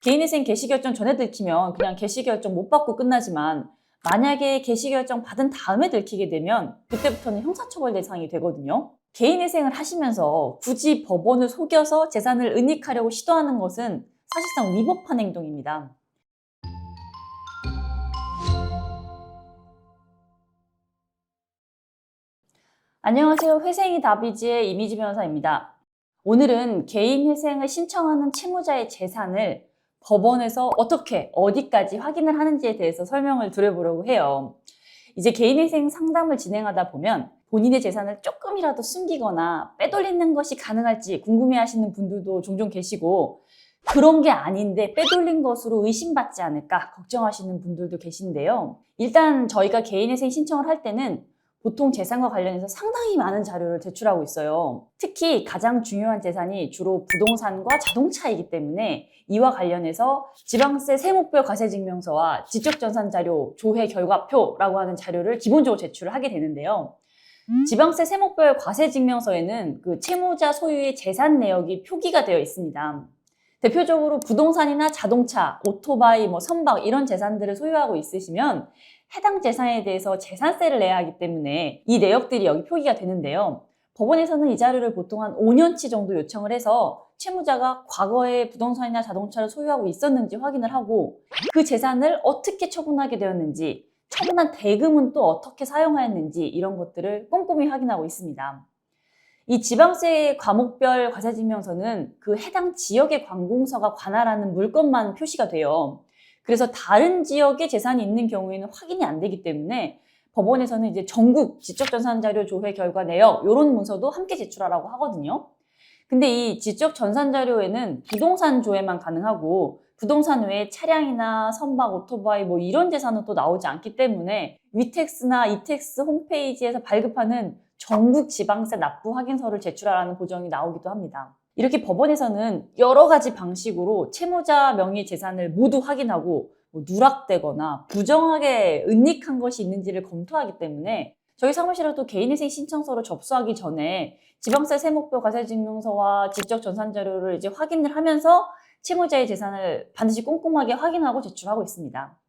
개인회생 개시결정 전에 들키면 그냥 개시결정 못 받고 끝나지만 만약에 개시결정 받은 다음에 들키게 되면 그때부터는 형사처벌 대상이 되거든요. 개인회생을 하시면서 굳이 법원을 속여서 재산을 은닉하려고 시도하는 것은 사실상 위법한 행동입니다. 안녕하세요. 회생이 다비지의 이미지 변호사입니다. 오늘은 개인 회생을 신청하는 채무자의 재산을 법원에서 어떻게, 어디까지 확인을 하는지에 대해서 설명을 드려보려고 해요. 이제 개인 회생 상담을 진행하다 보면 본인의 재산을 조금이라도 숨기거나 빼돌리는 것이 가능할지 궁금해 하시는 분들도 종종 계시고 그런 게 아닌데 빼돌린 것으로 의심받지 않을까 걱정하시는 분들도 계신데요. 일단 저희가 개인회생 신청을 할 때는 보통 재산과 관련해서 상당히 많은 자료를 제출하고 있어요. 특히 가장 중요한 재산이 주로 부동산과 자동차이기 때문에 이와 관련해서 지방세 세목별 과세증명서와 지적전산 자료 조회 결과표라고 하는 자료를 기본적으로 제출을 하게 되는데요. 지방세 세목별 과세증명서에는 그 채무자 소유의 재산 내역이 표기가 되어 있습니다. 대표적으로 부동산이나 자동차, 오토바이, 뭐 선박 이런 재산들을 소유하고 있으시면 해당 재산에 대해서 재산세를 내야 하기 때문에 이 내역들이 여기 표기가 되는데요. 법원에서는 이 자료를 보통 한 5년치 정도 요청을 해서 채무자가 과거에 부동산이나 자동차를 소유하고 있었는지 확인을 하고 그 재산을 어떻게 처분하게 되었는지 처분한 대금은 또 어떻게 사용하였는지 이런 것들을 꼼꼼히 확인하고 있습니다. 이 지방세 과목별 과세증명서는 그 해당 지역의 관공서가 관할하는 물건만 표시가 돼요. 그래서 다른 지역에 재산이 있는 경우에는 확인이 안 되기 때문에 법원에서는 이제 전국 지적전산 자료 조회 결과 내역 이런 문서도 함께 제출하라고 하거든요. 근데 이 지적 전산 자료에는 부동산 조회만 가능하고 부동산 외에 차량이나 선박, 오토바이 뭐 이런 재산은 또 나오지 않기 때문에 위텍스나 이텍스 홈페이지에서 발급하는 전국 지방세 납부 확인서를 제출하라는 보정이 나오기도 합니다. 이렇게 법원에서는 여러 가지 방식으로 채무자 명의 재산을 모두 확인하고 뭐 누락되거나 부정하게 은닉한 것이 있는지를 검토하기 때문에 저희 사무실에도 개인회생 신청서를 접수하기 전에 지방세 세목표 과세증명서와 지적 전산 자료를 이제 확인을 하면서 채무자의 재산을 반드시 꼼꼼하게 확인하고 제출하고 있습니다.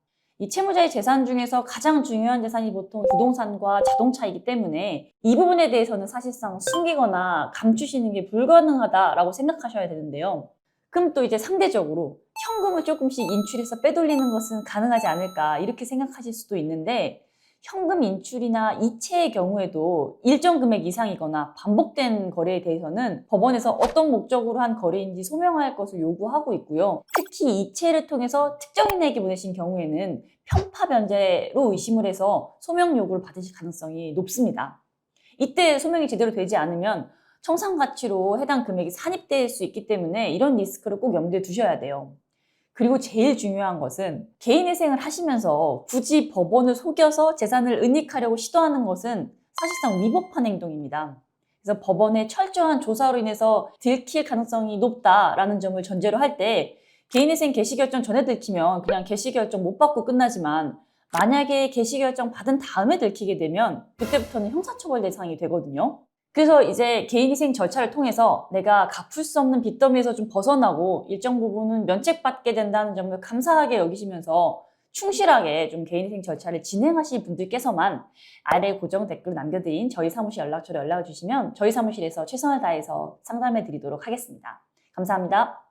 이 채무자의 재산 중에서 가장 중요한 재산이 보통 부동산과 자동차이기 때문에 이 부분에 대해서는 사실상 숨기거나 감추시는 게 불가능하다라고 생각하셔야 되는데요. 그럼 또 이제 상대적으로 현금을 조금씩 인출해서 빼돌리는 것은 가능하지 않을까 이렇게 생각하실 수도 있는데 현금 인출이나 이체의 경우에도 일정 금액 이상이거나 반복된 거래에 대해서는 법원에서 어떤 목적으로 한 거래인지 소명할 것을 요구하고 있고요. 특히 이체를 통해서 특정인에게 보내신 경우에는 편파 변제로 의심을 해서 소명 요구를 받으실 가능성이 높습니다. 이때 소명이 제대로 되지 않으면 청산 가치로 해당 금액이 산입될 수 있기 때문에 이런 리스크를 꼭 염두에 두셔야 돼요. 그리고 제일 중요한 것은 개인회생을 하시면서 굳이 법원을 속여서 재산을 은닉하려고 시도하는 것은 사실상 위법한 행동입니다. 그래서 법원의 철저한 조사로 인해서 들킬 가능성이 높다라는 점을 전제로 할 때 개인회생 개시 결정 전에 들키면 그냥 개시 결정 못 받고 끝나지만 만약에 개시 결정 받은 다음에 들키게 되면 그때부터는 형사처벌 대상이 되거든요. 그래서 이제 개인희생 절차를 통해서 내가 갚을 수 없는 빚 더미에서 좀 벗어나고 일정 부분은 면책받게 된다는 점을 감사하게 여기시면서 충실하게 좀 개인희생 절차를 진행하실 분들께서만 아래 고정 댓글 남겨드린 저희 사무실 연락처로 연락을 주시면 저희 사무실에서 최선을 다해서 상담해 드리도록 하겠습니다. 감사합니다.